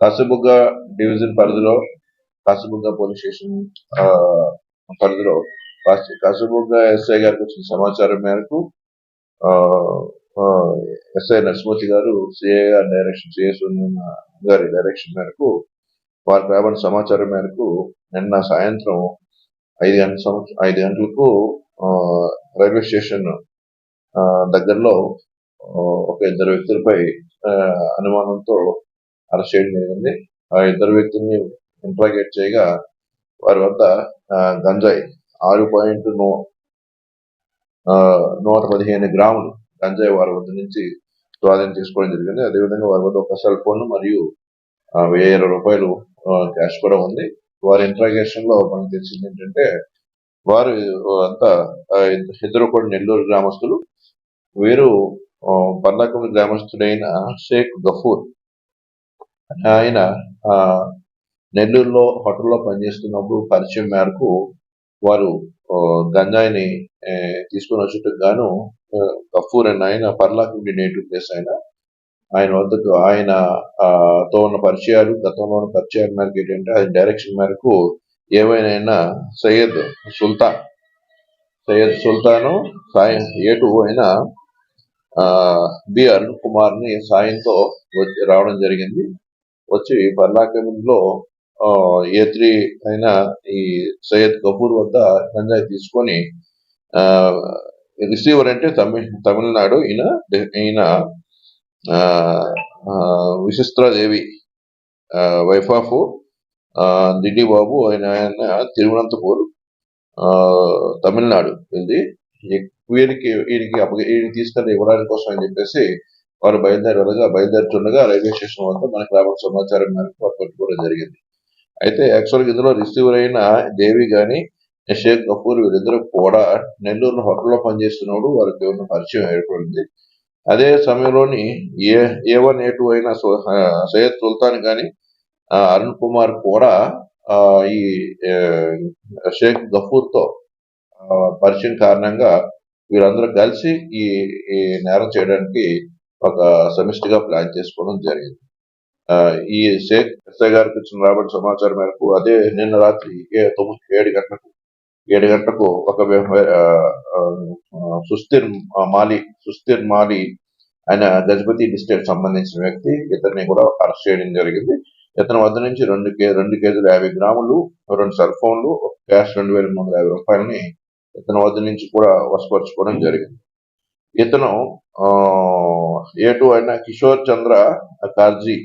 Kasibugga division పరిధిలో Kasibugga police station ఆ, పరిధిలో కాసి- ఎస్ఐ గారికి వచ్చిన సమాచారం మేరకు ఆ, ఎస్ఐ నరసింహతి గారు సిఐ గారి డైరెక్షన్ సిఐ గారి డైరెక్షన్ మేరకు వారికి రాబడిన సమాచారం మేరకు నిన్న సాయంత్రం ఐదు గంటల సంవత్సరం ఐదు గంటలకు ఆ, రైల్వే స్టేషన్ ఆ, దగ్గరలో ఒక ఇద్దరు వ్యక్తులపై అనుమానంతో అరెస్ట్ చేయడం జరిగింది. ఆ ఇద్దరు వ్యక్తుల్ని ఇంట్రాగేట్ చేయగా వారి వద్ద గంజాయి ఆరు పాయింట్ నూ ఆ, నూట పదిహేను గ్రాములు గంజాయి వారి వద్ద నుంచి స్వాధీనం చేసుకోవడం జరిగింది. అదేవిధంగా వారి వద్ద ఒక సెల్ ఫోన్ మరియు వెయ్యి ఇరవై రూపాయలు క్యాష్ కూడా ఉంది. వారి ఇంట్రాగేషన్లో మనకు తెలిసింది ఏంటంటే వారు అంతా ఇద్దరు కూడా నెల్లూరు గ్రామస్తులు వీరు ఆ, గ్రామస్తుడైన షేక్ గఫూర్ ఆయన ఆ, నెల్లూరులో హోటల్లో పనిచేస్తున్నప్పుడు పరిచయం మేరకు వారు గంజాయిని తీసుకుని తీసుకొని వచ్చేటకు గాను ఆ, గఫూర్ అన్న ఆయన పర్లాకుడి నేటివ్ ప్లేస్ ఆయన. ఆయన వద్దకు ఆయన ఆ, తో ఉన్న పరిచయాలు గతంలో ఉన్న పరిచయాల మేరకు ఏంటంటే ఆయన డైరెక్షన్ మేరకు ఏమైనా సయ్యద్ సుల్తాన్ సయ్యద్ సుల్తాను సాయం ఏటు అయిన ఆ, బి అరుణ్ కుమార్ని సాయంతో వచ్చి రావడం జరిగింది. వచ్చి పర్లాకమిలో ఏ త్రీ అయిన ఈ సయ్యద్ కపూర్ వద్ద గంజాయి తీసుకొని ఆ రిసీవర్ అంటే తమిళ తమిళనాడు. ఈయన ఈయన ఆ, ఆ, వైఫ్ ఆఫ్ దిడ్డి బాబు ఆయన ఆయన తిరువనంతపూర్ ఆ, తమిళనాడు వెళ్ళి ఈ- వీరికి వీరికి అప్పగ- వీరికి తీసుకెళ్ళి ఇవ్వడానికి కోసం అని చెప్పేసి వారు బయలుదేరి వెళ్ళగా బయలుదేరుతుండగా రైల్వే స్టేషన్ వద్ద మనకు రాబడిన సమాచారం మేరకు వారు పట్టుకోవడం జరిగింది. అయితే యాక్చువల్గా ఇందులో రిసీవర్ అయిన దేవి గాని షేక్ కపూర్ వీరిద్దరు కూడా నెల్లూరు హోటల్లో పనిచేస్తున్నప్పుడు వారికి ఉన్న పరిచయం ఏర్పడింది. అదే సమయంలోని ఏ ఏ వన్ ఏ టూ అయిన సు- సయ్యద్ సుల్తాన్ కానీ అరుణ్ కుమార్ కూడా ఈ షేక్ గఫూర్తో ఆ, పరిచయం కారణంగా వీరందరూ కలిసి ఈ నేరం చేయడానికి ఒక సమిష్టిగా ప్లాన్ చేసుకోవడం జరిగింది. ఆ, ఈ షేక్ ఎస్ఐ గారికి ఇచ్చిన రాబడి సమాచారం మేరకు అదే నిన్న రాత్రి ఏ- తొమ్మిది ఏడు గంటలకు ఏడు గంటలకు ఒక సుస్థిర్ మాలి సుస్థిర్ మాలి ఆయన గజపతి డిస్ట్రిక్ట్ సంబంధించిన వ్యక్తి ఇతన్ని కూడా అరెస్ట్ చేయడం జరిగింది. ఇతని వద్ద నుంచి రెండు కే రెండు కేజీలు యాభై గ్రాములు రెండు సెల్ ఫోన్లు క్యాష్ రెండు వేల మూడు వందల యాభై రూపాయలని ఇతని వద్ద నుంచి కూడా వసపరుచుకోవడం జరిగింది. ఇతను ఏటు అయిన కిషోర్ చంద్ర కార్జీ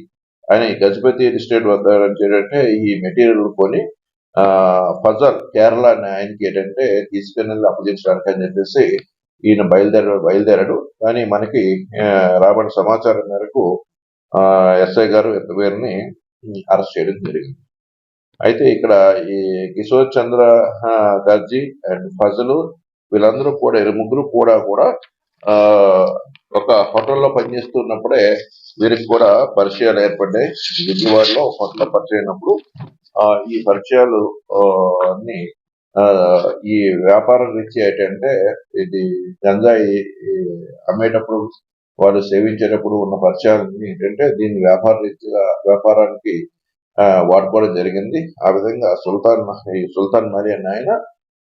ఆయన గజపతి ఎస్టేట్ వద్ద ఏంటంటే ఈ మెటీరియల్ కొని ఆ ఫజల్ కేరళ ఆయనకి ఏంటంటే తీసుకుని అప్పగించడానికి అని చెప్పేసి ఈయన బయలుదేర బయలుదేరాడు. కానీ మనకి రాబడిన సమాచారం మేరకు ఆ ఎస్ఐ గారు ఇతని పేరుని అరెస్ట్ చేయడం జరిగింది. అయితే ఇక్కడ ఈ కిషోర్ చంద్ర గార్జీ అండ్ ఫజలు వీళ్ళందరూ కూడా ఇరు ముగ్గురు కూడా కూడా ఒక హోటల్లో పనిచేస్తున్నప్పుడే వీరికి కూడా పరిచయాలు ఏర్పడ్డాయి. విజయవాడలో హోటల్లో పరిచయం ఆ, ఈ పరిచయాలు ఆ, అన్ని ఈ వ్యాపార రీత్యా ఏంటంటే ఇది గంజాయి అమ్మేటప్పుడు వాళ్ళు సేవించేటప్పుడు ఉన్న పరిచయాలు ఏంటంటే దీన్ని వ్యాపార రీత్యా వ్యాపారానికి ఆ, వాడుకోవడం జరిగింది. ఆ విధంగా సుల్తాన్ ఈ సుల్తాన్ మరి అనే ఆయన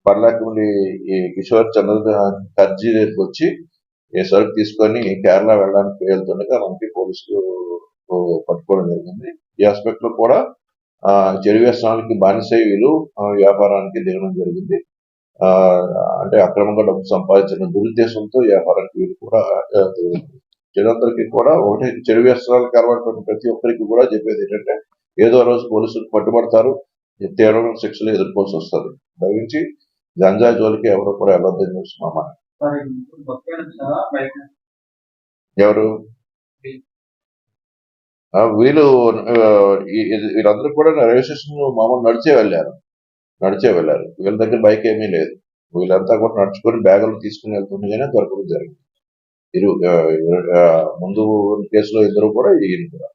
పర్లాకిమిలి ఈ కిషోర్ చంద్ర ఖర్జీ దగ్గరికి వచ్చి ఈ సరుకు తీసుకొని కేరళ వెళ్ళడానికి వెళ్తుండగా మనకి పోలీసులు పట్టుకోవడం జరిగింది. ఈ ఆస్పెక్ట్లో కూడా ఆ చెడు వ్యసనాలకి బానిసై వీళ్ళు వ్యాపారానికి దిగడం జరిగింది. ఆ అంటే అక్రమంగా డబ్బు సంపాదించిన దురుద్దేశంతో వ్యాపారానికి వీళ్ళు కూడా చెడందరికీ కూడా ఒకటి చెడు వ్యసనాలకు అలవాటు ప్రతి ఒక్కరికి కూడా చెప్పేది ఏంటంటే ఏదో రోజు పోలీసులు పట్టుబడతారు తీవ్రమైన శిక్షలు ఎదుర్కోవాల్సి వస్తుంది. దయించి గంజా జోలికి ఎవరు కూడా వెళ్ళొద్దని చూస్తున్నాం ఎవరు? ఆ, వీళ్ళు వీళ్ళందరూ కూడా రైల్వే స్టేషన్ మామూలు నడిచే వెళ్ళారు. నడిచే వెళ్ళారు. వీళ్ళ దగ్గర బైక్ ఏమీ లేదు. వీళ్ళంతా కూడా నడుచుకొని బ్యాగులు తీసుకుని వెళ్తుండగానే దొరకడం జరిగింది. ఇరు ఆ, ముందు కేసులో ఇద్దరు కూడా ఈయన కూడా.